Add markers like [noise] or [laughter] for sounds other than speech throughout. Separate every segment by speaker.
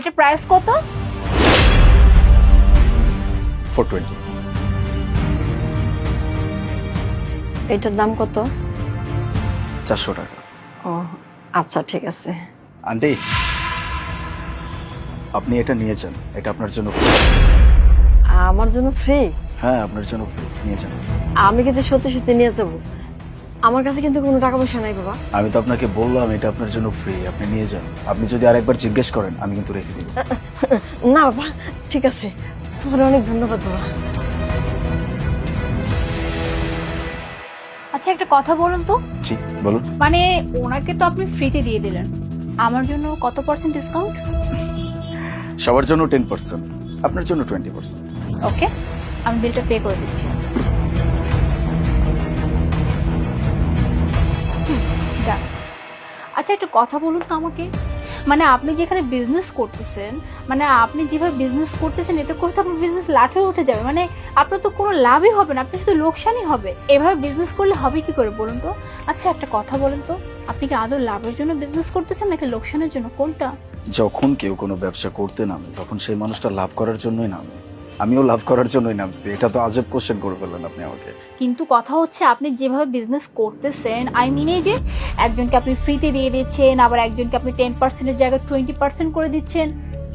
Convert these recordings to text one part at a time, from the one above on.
Speaker 1: এটা প্রাইস কত?
Speaker 2: Four twenty
Speaker 3: এটার দাম কত?
Speaker 2: চারশো টাকা।
Speaker 3: ও আচ্ছা ঠিক আছে।
Speaker 2: আন্টি আপনি এটা নিয়ে যান। এটা আপনার জন্য
Speaker 3: আমার জন্য ফ্রি
Speaker 2: হ্যাঁ আপনার জন্য ফ্রি নিয়ে যান।
Speaker 3: আমি কিন্তু সত্যি সত্যি নিয়ে যাব। আমার কাছে কিন্তু কোনো টাকা পয়সা নাই বাবা।
Speaker 2: আমি তো আপনাকে বললাম এটা আপনার জন্য ফ্রি আপনি নিয়ে যান। আপনি যদি আরেকবার জিজ্ঞেস করেন আমি কিন্তু রেখে দিব। [laughs]
Speaker 3: না বাবা ঠিক আছে। তোমার অনেক ধন্যবাদ বাবা।
Speaker 1: আচ্ছা একটা কথা বলুন তো।
Speaker 2: জি বলুন।
Speaker 1: মানে ওনাকে তো আপনি ফ্রিতে দিয়ে দিলেন। আমার জন্য কত পার্সেন্ট ডিসকাউন্ট
Speaker 2: সবার জন্য টেন পার্সেন্ট আপনার জন্য টোয়েন্টি পার্সেন্ট
Speaker 1: ওকে আমি বিলটা পে করে দিচ্ছি। আচ্ছা একটু কথা বলুন তো আমাকে। মানে আপনি যেখানে বিজনেস করতেছেন মানে আপনি যেভাবে বিজনেস করতেছেন, এতে করে তো আপনার বিজনেস হয়ে উঠে যাবে। মানে আপনার তো কোনো লাভই হবে না, আপনার শুধু লোকসানই হবে। এভাবে বিজনেস করলে হবে কি করে বলুন তো? আচ্ছা একটা কথা বলুন তো, আপনি কি আদৌ লাভের জন্য বিজনেস করতেছেন নাকি লোকসানের জন্য? কোনটা?
Speaker 2: যখন কেউ কোনো ব্যবসা করতে নামে, তখন সেই মানুষটা লাভ করার জন্যই নামে। আমিও লাভ করার জন্যই নামছি। এটা তো আজব কোশ্চেন করে ফেললেন আপনি আমাকে।
Speaker 1: কিন্তু কথা হচ্ছে আপনি যেভাবে বিজনেস করতেছেন আই মিন এই যে একজনকে আপনি ফ্রিতে দিয়ে দিচ্ছেন আবার একজনকে আপনি টেন পার্সেন্টের জায়গায় টোয়েন্টি পার্সেন্ট করে দিচ্ছেন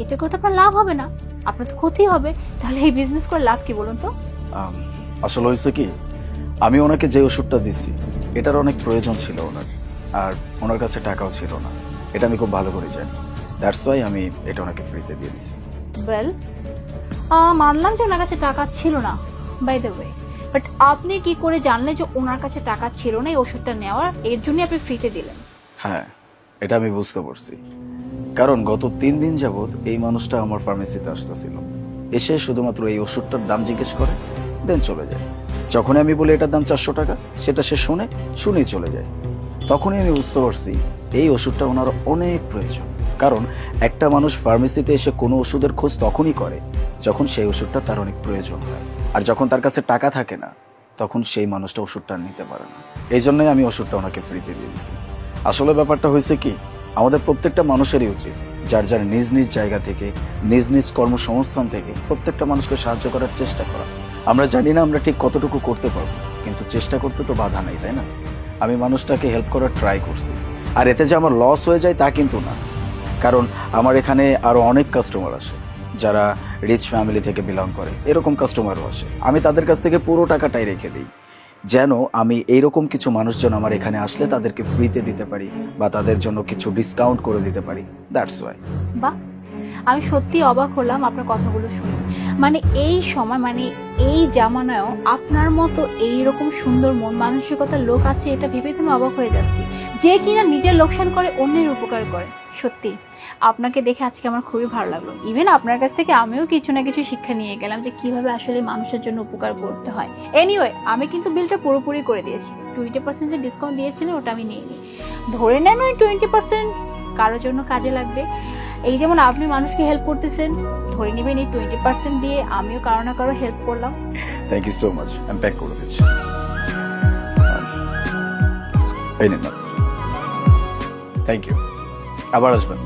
Speaker 1: এতে করে তো আপনার লাভ হবে না। আপনার তো ক্ষতি হবে। তাহলে এই বিজনেস করে লাভ কি বলুন তো?
Speaker 2: আসলে হয়েছে কি আমি ওনাকে যে ওষুধটা দিছি এটার অনেক প্রয়োজন ছিল ওনার আর ওনার কাছে টাকাও ছিল না। এটা আমি খুব ভালো করে জানি। দ্যাটস ওয়াই আমি এটা ওনাকে ফ্রিতে দিয়ে দিছি।
Speaker 1: ওয়েল মানলাম যে ওনার কাছে টাকা ছিল না বাই দ্য ওয়ে বাট আপনি কি করে জানলেন যে ওনার কাছে টাকা ছিল না, এই ওষুধটা নেওয়ার? এর জন্য আপনি ফ্রিতে দিলেন।
Speaker 2: হ্যাঁ এটা আমি বুঝতে পারছি। কারণ গত তিন দিন যাবৎ এই মানুষটা আমার ফার্মেসিতে আসতেছিল। এসে শুধুমাত্র এই ওষুধটার দাম জিজ্ঞেস করে দেন চলে যায়। যখনই আমি বলি এটার দাম চারশো টাকা, সেটা সে শুনে, শুনেই চলে যায়। তখনই আমি বুঝতে পারছি, এই ওষুধটা ওনার অনেক প্রয়োজন। কারণ একটা মানুষ ফার্মেসিতে এসে কোনো ওষুধের খোঁজ তখনই করে যখন সেই ওষুধটা তার অনেক প্রয়োজন হয়। আর যখন তার কাছে টাকা থাকে না, তখন সেই মানুষটা ওষুধটা নিতে পারে না। এই জন্যই আমি ওষুধটা ওনাকে ফ্রিতে দিয়ে দিয়েছি। আসলে ব্যাপারটা হয়েছে কি, আমাদের প্রত্যেকটা মানুষেরই উচিত যার যার নিজ নিজ জায়গা থেকে, নিজ নিজ কর্মসংস্থান থেকে প্রত্যেকটা মানুষকে সাহায্য করার চেষ্টা করা। আমরা জানি না আমরা ঠিক কতটুকু করতে পারব, কিন্তু চেষ্টা করতে তো বাধা নেই, তাই না? আমি মানুষটাকে হেল্প করার ট্রাই করছি। আর এতে যে আমার লস হয়ে যায় তা কিন্তু না। কারণ আমার এখানে আরও অনেক কাস্টমার আসে, যারা রিচ ফ্যামিলি থেকে বিলং করে, এরকম কাস্টমারও আসে। আমি তাদের কাছ থেকে পুরো টাকাটাই রেখে দিই। যেন আমি এইরকম কিছু মানুষজন আমার এখানে আসলে তাদেরকে ফ্রিতে দিতে পারি বা তাদের জন্য কিছু ডিসকাউন্ট করে দিতে পারি। দ্যাটস ওয়াই
Speaker 1: বাহ! আমি সত্যি অবাক হলাম আপনার কথাগুলো শুনে। মানে এই সময় মানে এই জামানায়ও আপনার মতো এই রকম সুন্দর মন মানসিকতার লোক আছে, এটা ভেবে তুমি অবাক হয়ে যাচ্ছি। যে কিনা নিজের লোকসান করে, অন্যের উপকার করে। সত্যি আপনাকে দেখে আজকে আমার খুবই ভালো লাগল। ইভেন আপনার কাছ থেকে আমিও কিছু না কিছু শিক্ষা নিয়ে গেলাম যে কীভাবে আসলে মানুষের জন্য উপকার করতে হয়। এনিওয়ে আমি কিন্তু বিলটা পুরোপুরি করে দিয়েছি। টোয়েন্টি পার্সেন্ট যে ডিসকাউন্ট দিয়েছিলেন ওটা আমি নিইনি। ধরে নেন ওই টোয়েন্টি পার্সেন্ট কারোর জন্য কাজে লাগবে। এই যেমন আপনি মানুষকে হেল্প করতেছেন, ধরে নেবেন এই টোয়েন্টি পার্সেন্ট দিয়ে আমিও কারও না কারও হেল্প করলাম।
Speaker 2: থ্যাংক ইউ সো মাচ আমি প্যাক করে দিচ্ছি। এই নিন থ্যাংক ইউ আবার আসবেন।